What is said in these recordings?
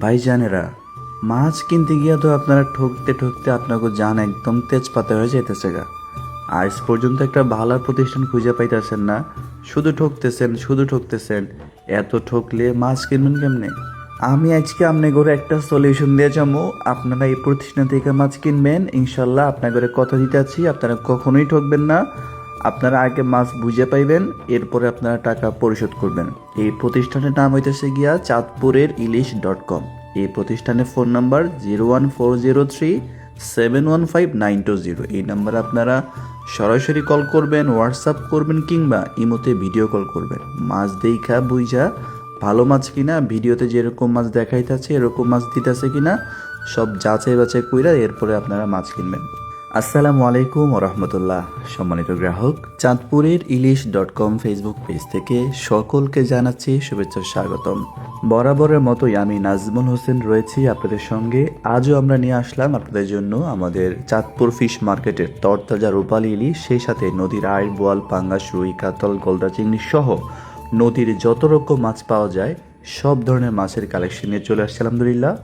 ভাইজানেরা, মাছ কিনতে গিয়ে তো আপনারা ঠকতে ঠকতে আপনাকে জান একদম তেজপাতা হয়ে যেতেছে গা। আজ পর্যন্ত একটা ভালো প্রতিষ্ঠান খুঁজে পাইতেছেন না। শুধু ঠকতেছেন শুধু ঠকতেছেন। এত ঠকলে মাছ কিনবেন কেমনে? আমি আজকে আপনার ঘরে একটা সলিউশন দিয়ে যাব। আপনারা এই প্রতিষ্ঠান থেকে মাছ কিনবেন। ইনশাল্লাহ আপনার ঘরে কথা দিতে আছি। আপনারা কখনোই ঠকবেন না। আপনারা আগে মাছ বুঝে পাইবেন, এরপরে আপনারা টাকা পরিশোধ করবেন। এই প্রতিষ্ঠানের নাম হইতেছে গিয়া চাঁদপুরের ইলিশ ডট কম। এই প্রতিষ্ঠানের phone number zero one four zero three seven one five nine two zero. এই নাম্বারে আপনারা সরাসরি কল করবেন, হোয়াটসঅ্যাপ করবেন কিংবা ইমোতে ভিডিও কল করবেন। মাছ দেখা বুঝা ভালো মাছ কিনা, ভিডিওতে যেরকম মাছ দেখাইতেছে, এরকম মাছ দিতেছে কিনা, সব যাচাই বাছাই কইরা এরপরে আপনারা মাছ কিনবেন। আসসালামু আলাইকুম রহমতুল্লাহ সম্মানিত গ্রাহক, চাঁদপুরের Ilish dot com Facebook page থেকে সকলকে জানাচ্ছি শুভেচ্ছা স্বাগতম। বরাবরের মতোই আমি নাজমুল হোসেন রয়েছি আপনাদের সঙ্গে। আজও আমরা নিয়ে আসলাম আপনাদের জন্য আমাদের চাঁদপুর ফিশ মার্কেটের তরতাজা রূপালী ইলিশ, সেই সাথে নদীর আয় বোয়াল, পাঙ্গাস, রুই, কাতল, গলদা চিংড়ি সহ নদীর যত রকম মাছ পাওয়া যায়, সব ধরনের মাছের কালেকশন নিয়ে চলে আসছে, আলহামদুলিল্লাহ।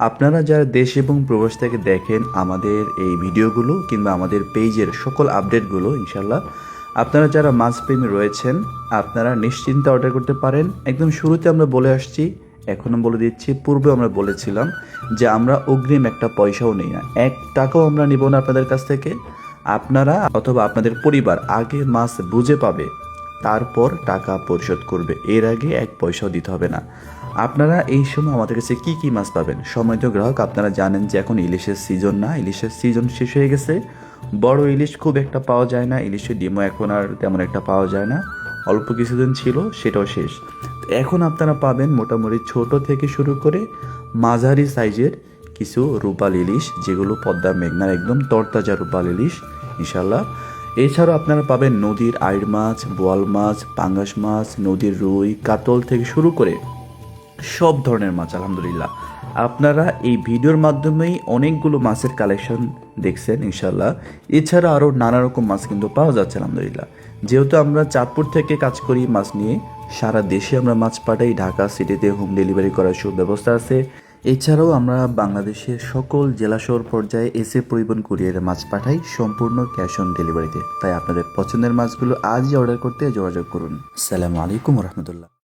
আপনারা যারা দেশ এবং প্রবাস থেকে দেখেন আমাদের এই ভিডিওগুলো কিংবা আমাদের পেজের সকল আপডেটগুলো ইনশাল্লাহ আপনারা যারা মাছ প্রেমী রয়েছেন, আপনারা নিশ্চিন্তে অর্ডার করতে পারেন। একদম শুরুতে আমরা বলে আসছি, এখনও বলে দিচ্ছি পূর্বে আমরা বলেছিলাম যে আমরা অগ্রিম একটা পয়সাও নেই না। এক টাকাও আমরা নিব না আপনাদের কাছ থেকে। আপনারা অথবা আপনাদের পরিবার আগে মাছ বুঝে পাবে তারপর টাকা পরিশোধ করবে। এর আগে এক পয়সাও দিতে হবে না। আপনারা এই সময় আমাদের কাছে কি কি মাছ পাবেন? সময় তো গ্রাহক, আপনারা জানেন যে এখন ইলিশের সিজন না, ইলিশের সিজন শেষ হয়ে গেছে। বড় ইলিশ খুব একটা পাওয়া যায় না, ইলিশের ডিমও এখন আর তেমন একটা পাওয়া যায় না। অল্প কিছুদিন ছিল, সেটাও শেষ। এখন আপনারা পাবেন মোটামুটি ছোট থেকে শুরু করে মাঝারি সাইজের কিছু রূপাল ইলিশ, যেগুলো পদ্মা মেঘনার একদম তরতাজা রূপাল ইলিশ ইনশাল্লাহ এছাড়াও আপনারা পাবেন নদীর আইড় মাছ, বোয়াল মাছ, পাঙ্গাস মাছ, নদীর রুই, কাতল থেকে শুরু করে সব ধরনের মাছ, আলহামদুলিল্লাহ। আপনারা এই ভিডিওর মাধ্যমেই অনেকগুলো মাছের কালেকশন দেখছেন ইনশাল্লাহ এছাড়া আরও নানা রকম মাছ কিন্তু পাওয়া যাচ্ছে, আলহামদুলিল্লাহ। যেহেতু আমরা চাঁদপুর থেকে কাজ করি মাছ নিয়ে, সারা দেশে আমরা মাছ পাঠাই, ঢাকা, সিটিতে হোম ডেলিভারি করার সুব্যবস্থা আছে। এছাড়াও আমরা বাংলাদেশের সকল জেলা শহর পর্যায়ে এসে পরিবহন কুরিয়ারে মাছ পাঠাই সম্পূর্ণ ক্যাশ অন ডেলিভারিতে। তাই আপনাদের পছন্দের মাছগুলো আজই অর্ডার করতে যোগাযোগ করুন। সালামু আলাইকুম রহমতুল্লাহ।